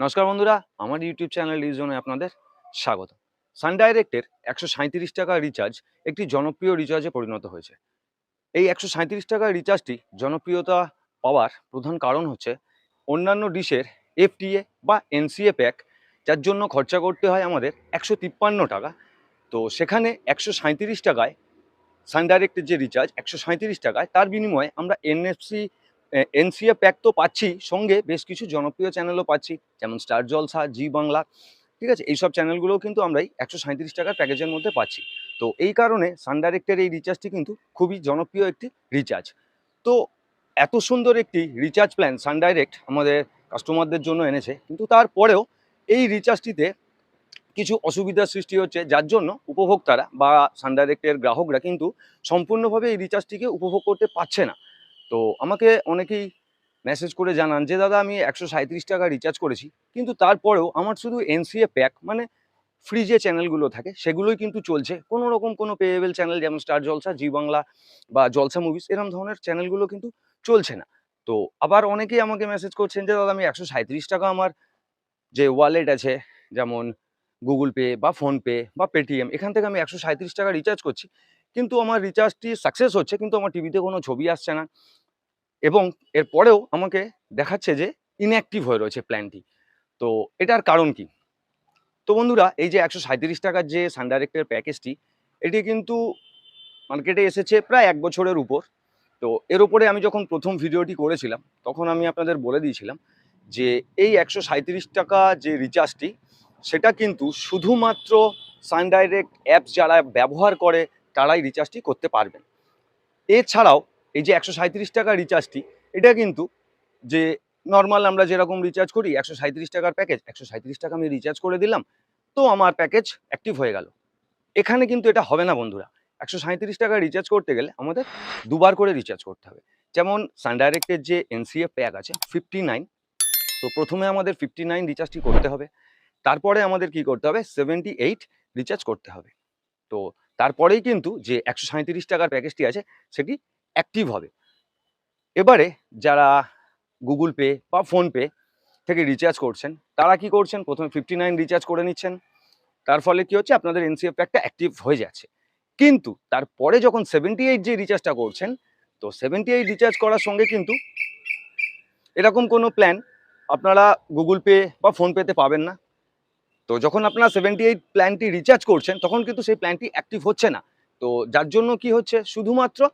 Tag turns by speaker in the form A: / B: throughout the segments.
A: নমস্কার বন্ধুরা, আমার ইউটিউব চ্যানেল জোনে আপনাদের স্বাগত। সান ডাইরেক্টের একশো সাঁইত্রিশ টাকা রিচার্জ একটি জনপ্রিয় রিচার্জে পরিণত হয়েছে। এই একশো সাঁইত্রিশ টাকার রিচার্জটি জনপ্রিয়তা পাওয়ার প্রধান কারণ হচ্ছে অন্যান্য ডিশের এফটিএ বা এনসিএ প্যাক যার জন্য খরচা করতে হয় আমাদের একশো তিপ্পান্ন টাকা। তো সেখানে একশো সাঁইত্রিশ টাকায় সান ডাইরেক্টের যে রিচার্জ একশো সাঁইত্রিশ টাকায়, তার বিনিময়ে আমরা এনএফসি এনসিএ প্যাক তো পাচ্ছি, সঙ্গে বেশ কিছু জনপ্রিয় চ্যানেলও পাচ্ছি, যেমন স্টার জলসা জি বাংলা ঠিক আছে? এইসব চ্যানেলগুলোও কিন্তু আমরা একশো সাঁইত্রিশ টাকার প্যাকেজের মধ্যে পাচ্ছি। তো এই কারণে সান ডাইরেক্টের এই রিচার্জটি কিন্তু খুবই জনপ্রিয় একটি রিচার্জ তো এত সুন্দর একটি রিচার্জ প্ল্যান সান ডাইরেক্ট আমাদের কাস্টমারদের জন্য এনেছে, কিন্তু তারপরেও এই রিচার্জটিতে কিছু অসুবিধার সৃষ্টি হচ্ছে, যার জন্য উপভোক্তারা বা সান ডাইরেক্টের গ্রাহকরা কিন্তু সম্পূর্ণভাবে এই রিচার্জটিকে উপভোগ করতে পারছে না। তো আমাকে অনেকেই মেসেজ করে জানান যে, দাদা, আমি একশো সাঁইত্রিশ টাকা রিচার্জ করেছি, কিন্তু তারপরেও আমার শুধু এনসিএ প্যাক মানে ফ্রি যে চ্যানেলগুলো থাকে, সেগুলোই কিন্তু চলছে। কোনো রকম কোনো পেয়েবেল চ্যানেল যেমন স্টার জলসা জি বাংলা বা জলসা মুভিস এরকম ধরনের চ্যানেলগুলো কিন্তু চলছে না। তো আবার অনেকেই আমাকে মেসেজ করছেন যে, দাদা, আমি একশো সাঁইত্রিশ টাকা আমার যে ওয়ালেট আছে, যেমন গুগল পে বা ফোনপে বা পেটিএম এখান থেকে আমি একশো সাঁইত্রিশ টাকা রিচার্জ করছি। কিন্তু আমার রিচার্জটি সাকসেস হচ্ছে, কিন্তু আমার টিভিতে কোনো ছবি আসছে না। এবং এরপরেও আমাকে দেখাচ্ছে যে ইনঅ্যাক্টিভ হয়ে রয়েছে প্ল্যানটি তো এটার কারণ কি? তো বন্ধুরা, এই যে একশো সাঁইত্রিশ টাকার যে সান ডাইরেক্টের প্যাকেজটি এটি কিন্তু মার্কেটে এসেছে প্রায় এক বছরের উপর। তো এর উপরে আমি যখন প্রথম ভিডিওটি করেছিলাম, তখন আমি আপনাদের বলে দিয়েছিলাম যে এই একশো সাঁইত্রিশ টাকা যে রিচার্জটি সেটা কিন্তু শুধুমাত্র সান ডাইরেক্ট অ্যাপস যারা ব্যবহার করে তারাই রিচার্জটি করতে পারবেন। এছাড়াও এই যে একশো সাঁইত্রিশ টাকা রিচার্জটি এটা কিন্তু যে নর্মাল আমরা যেরকম রিচার্জ করি, একশো সাঁইত্রিশ টাকার প্যাকেজ একশো সাঁইত্রিশ টাকা আমি রিচার্জ করে দিলাম, তো আমার প্যাকেজ অ্যাক্টিভ হয়ে গেল। এখানে কিন্তু এটা হবে না বন্ধুরা। একশো সাঁইত্রিশ টাকা রিচার্জ করতে গেলে আমাদের দুবার করে রিচার্জ করতে হবে। যেমন সান ডাইরেক্টের যে এনসিএফ প্যাক আছে ফিফটি নাইন তো প্রথমে আমাদের ফিফটি নাইন রিচার্জটি করতে হবে। তারপরে আমাদের কি করতে হবে? সেভেন্টি এইট রিচার্জ করতে হবে। তো তারপরেই কিন্তু যে একশো সাঁইত্রিশ টাকার প্যাকেজটি আছে, সেটি অ্যাক্টিভ হবে। এবারে যারা গুগল পে বা ফোনপে থেকে রিচার্জ করছেন, তারা কি করছেন? প্রথমে ফিফটি নাইন রিচার্জ করে নিচ্ছেন। তার ফলে কি হচ্ছে? আপনাদের এনসিএফ প্যাকটা অ্যাক্টিভ হয়ে যাচ্ছে। কিন্তু তারপরে যখন সেভেন্টি এইট যে রিচার্জটা করছেন, তো সেভেন্টি এইট রিচার্জ করার সঙ্গে কিন্তু এরকম কোনো প্ল্যান আপনারা গুগল পে বা ফোনপেতে পাবেন না। তো যখন আপনারা সেভেন্টি এইট প্ল্যানটি রিচার্জ করছেন, তখন কিন্তু সেই প্ল্যানটি অ্যাক্টিভ হচ্ছে না। তো যার জন্য কি হচ্ছে? শুধুমাত্র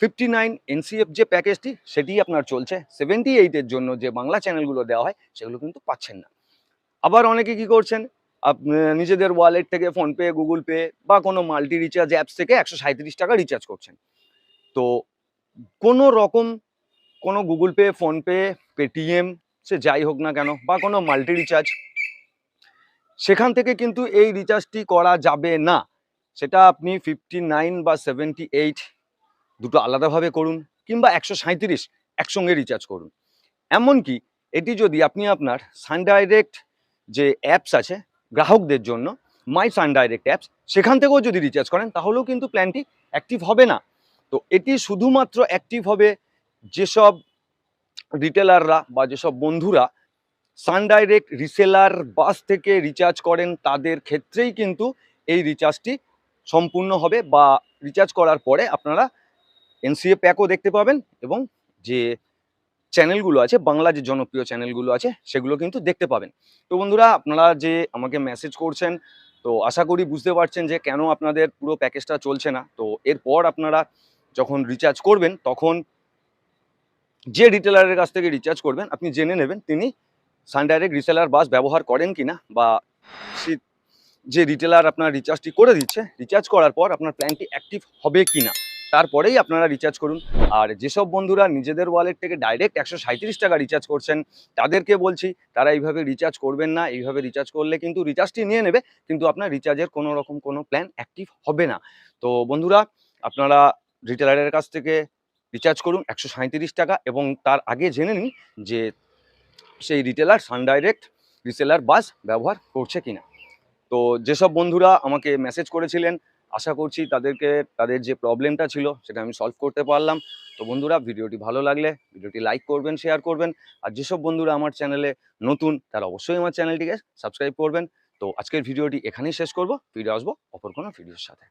A: ফিফটি নাইন এনসিএফ যে প্যাকেজটি সেটি আপনার চলছে। সেভেন্টি এইটের জন্য যে বাংলা চ্যানেলগুলো দেওয়া হয়, সেগুলো কিন্তু পাচ্ছেন না। আবার অনেকে কি করছেন? আপ- নিজেদের ওয়ালেট থেকে ফোনপে গুগল পে বা কোনো মাল্টি রিচার্জ অ্যাপস থেকে একশো সাঁইত্রিশ টাকা রিচার্জ করছেন। তো কোনো রকম কোনো গুগল পে ফোনপে পেটিএম সে যাই হোক না কেন, বা কোনো মাল্টি রিচার্জ সেখান থেকে কিন্তু এই রিচার্জটি করা যাবে না। সেটা আপনি ফিফটি নাইন বা সেভেন্টি এইট দুটো আলাদাভাবে করুন কিংবা একশো সাঁইত্রিশ একসঙ্গে রিচার্জ করুন। এমনকি এটি যদি আপনি আপনার সান ডাইরেক্ট যে অ্যাপস আছে গ্রাহকদের জন্য মাই সান ডাইরেক্ট অ্যাপস সেখান থেকেও যদি রিচার্জ করেন, তাহলেও কিন্তু প্ল্যানটি অ্যাক্টিভ হবে না। তো এটি শুধুমাত্র অ্যাক্টিভ হবে যেসব রিটেলাররা বা যেসব বন্ধুরা সান ডাইরেক্ট রিসেলার বাস থেকে রিচার্জ করেন, তাদের ক্ষেত্রেই কিন্তু এই রিচার্জটি সম্পূর্ণ হবে বা রিচার্জ করার পরে আপনারা এনসিএ প্যাকও দেখতে পাবেন এবং যে চ্যানেলগুলো আছে, বাংলা যে জনপ্রিয় চ্যানেলগুলো আছে, সেগুলো কিন্তু দেখতে পাবেন। তো বন্ধুরা, আপনারা যে আমাকে মেসেজ করছেন, তো আশা করি বুঝতে পারছেন যে কেন আপনাদের পুরো প্যাকেজটা চলছে না। তো এরপর আপনারা যখন রিচার্জ করবেন, তখন যে রিটেলারের কাছ থেকে রিচার্জ করবেন, আপনি জেনে নেবেন, তিনি সান ডাইরেক্ট রিসেলার বাস ব্যবহার করেন কিনা বা যে রিটেলার আপনার রিচার্জটি করে দিচ্ছে রিচার্জ করার পর আপনার প্ল্যানটি অ্যাক্টিভ হবে কিনা, তারপরেই আপনারা রিচার্জ করুন। আর যেসব বন্ধুরা নিজেদের ওয়ালেট থেকে ডাইরেক্ট একশো সাঁইত্রিশ টাকা রিচার্জ করছেন, তাদেরকে বলছি, তারা এইভাবে রিচার্জ করবেন না, এইভাবে রিচার্জ করলে কিন্তু রিচার্জটি নিয়ে নেবে, কিন্তু আপনার রিচার্জের কোনো রকম কোনো প্ল্যান অ্যাক্টিভ হবে না। তো বন্ধুরা, আপনারা রিটেলারের কাছ থেকে রিচার্জ করুন একশো সাঁইত্রিশ টাকা এবং তার আগে জেনে নিন যে সেই রিটেলার সান ডাইরেক্ট রিসেলার বাস ব্যবহার করছে কিনা। তো যেসব বন্ধুরা আমাকে মেসেজ করেছিলেন, আশা করছি তাদেরকে, তাদের যে প্রবলেমটা ছিল সেটা আমি সলভ করতে পারলাম। তো বন্ধুরা, ভিডিওটি ভালো লাগলে ভিডিওটি লাইক করবেন শেয়ার করবেন। আর যেসব বন্ধুরা আমার চ্যানেলে নতুন, তারা অবশ্যই আমার চ্যানেলটিকে সাবস্ক্রাইব করবেন। তো আজকের ভিডিওটি এখানেই শেষ করব। ফিরে আসব অপর কোনো ভিডিওর সাথে।